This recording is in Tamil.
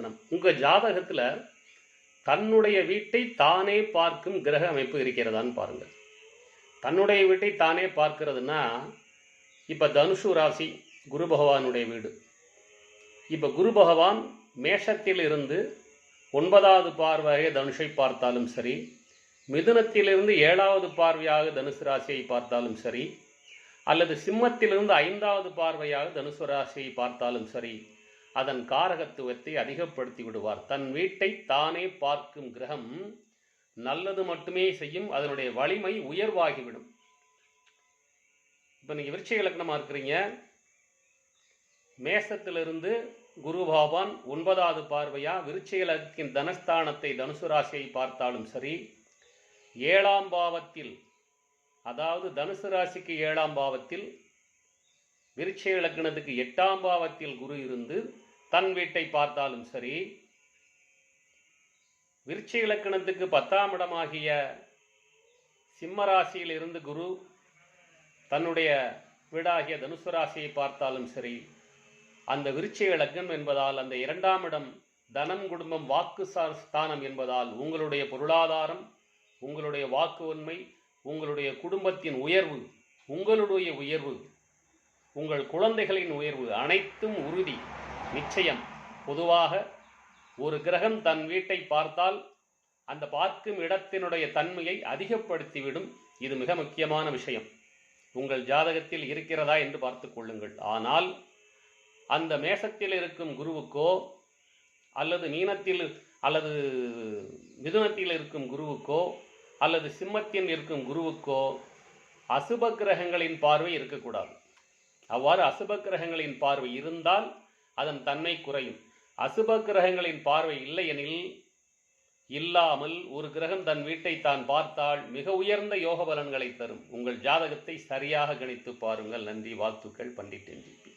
லக்னம் உங்க ஜாதகத்துல தன்னுடைய வீட்டை தானே பார்க்கும் கிரக அமைப்பு இருக்கிறதான்னு பாருங்க தன்னுடைய வீட்டை தானே பார்க்கிறதுனா இப்ப தனுஷு ராசி குரு பகவானுடைய வீடு. இப்ப குரு பகவான் மேஷத்தில் இருந்து ஒன்பதாவது பார்வையாக தனுஷை பார்த்தாலும் சரி மிதுனத்திலிருந்து ஏழாவது பார்வையாக தனுசு ராசியை பார்த்தாலும் சரி அல்லது சிம்மத்திலிருந்து ஐந்தாவது பார்வையாக தனுசு ராசியை பார்த்தாலும் சரி அதன் காரகத்துவத்தை அதிகப்படுத்தி விடுவார். தன் வீட்டை தானே பார்க்கும் கிரகம் நல்லது மட்டுமே செய்யும் அதனுடைய வலிமை உயர்வாகிவிடும். இப்போ நீங்கள் விருட்ச இலக்கணமாக இருக்கிறீங்க. மேசத்திலிருந்து குரு பகவான் ஒன்பதாவது பார்வையா விருட்ச இலக்கின் தனஸ்தானத்தை தனுசு ராசியை பார்த்தாலும் சரி ஏழாம் பாவத்தில் அதாவது தனுசு ராசிக்கு ஏழாம் பாவத்தில் விருட்ச இலக்கணத்துக்கு எட்டாம் பாவத்தில் குரு இருந்து தன் வீட்டை பார்த்தாலும் சரி விருட்ச இலக்கணத்துக்கு பத்தாம் இடமாகிய சிம்ம ராசியில் இருந்து குரு தன்னுடைய வீடாகிய தனுசு ராசியை பார்த்தாலும் சரி அந்த விருட்ச இலக்கணம் என்பதால் அந்த இரண்டாம் இடம் தனம் குடும்பம் வாக்கு ஸ்தானம் என்பதால் உங்களுடைய பொருளாதாரம் உங்களுடைய வாக்கு உண்மை உங்களுடைய குடும்பத்தின் உயர்வு உங்களுடைய உயர்வு உங்கள் குழந்தைகளின் உயர்வு அனைத்தும் உறுதி நிச்சயம். பொதுவாக ஒரு கிரகம் தன் வீட்டை பார்த்தால் அந்த பார்க்கும் இடத்தினுடைய தன்மையை அதிகப்படுத்திவிடும். இது மிக முக்கியமான விஷயம். உங்கள் ஜாதகத்தில் இருக்கிறதா என்று பார்த்துக் கொள்ளுங்கள். ஆனால் அந்த மேஷத்தில் இருக்கும் குருவுக்கோ அல்லது மீனத்தில் அல்லது மிதுனத்தில் இருக்கும் குருவுக்கோ அல்லது சிம்மத்தில் இருக்கும் குருவுக்கோ அசுப கிரகங்களின் பார்வை இருக்கக்கூடாது. அவ்வாறு அசுப கிரகங்களின் பார்வை இருந்தால் அதன் தன்மை குறையும். அசுப கிரகங்களின் பார்வை இல்லை எனில் இல்லாமல் ஒரு கிரகம் தன் வீட்டை தான் பார்த்தால் மிக உயர்ந்த யோக பலன்களை தரும். உங்கள் ஜாதகத்தை சரியாக கணித்து பாருங்கள். நன்றி வாழ்த்துக்கள் பண்டிட் என்ஜிபி.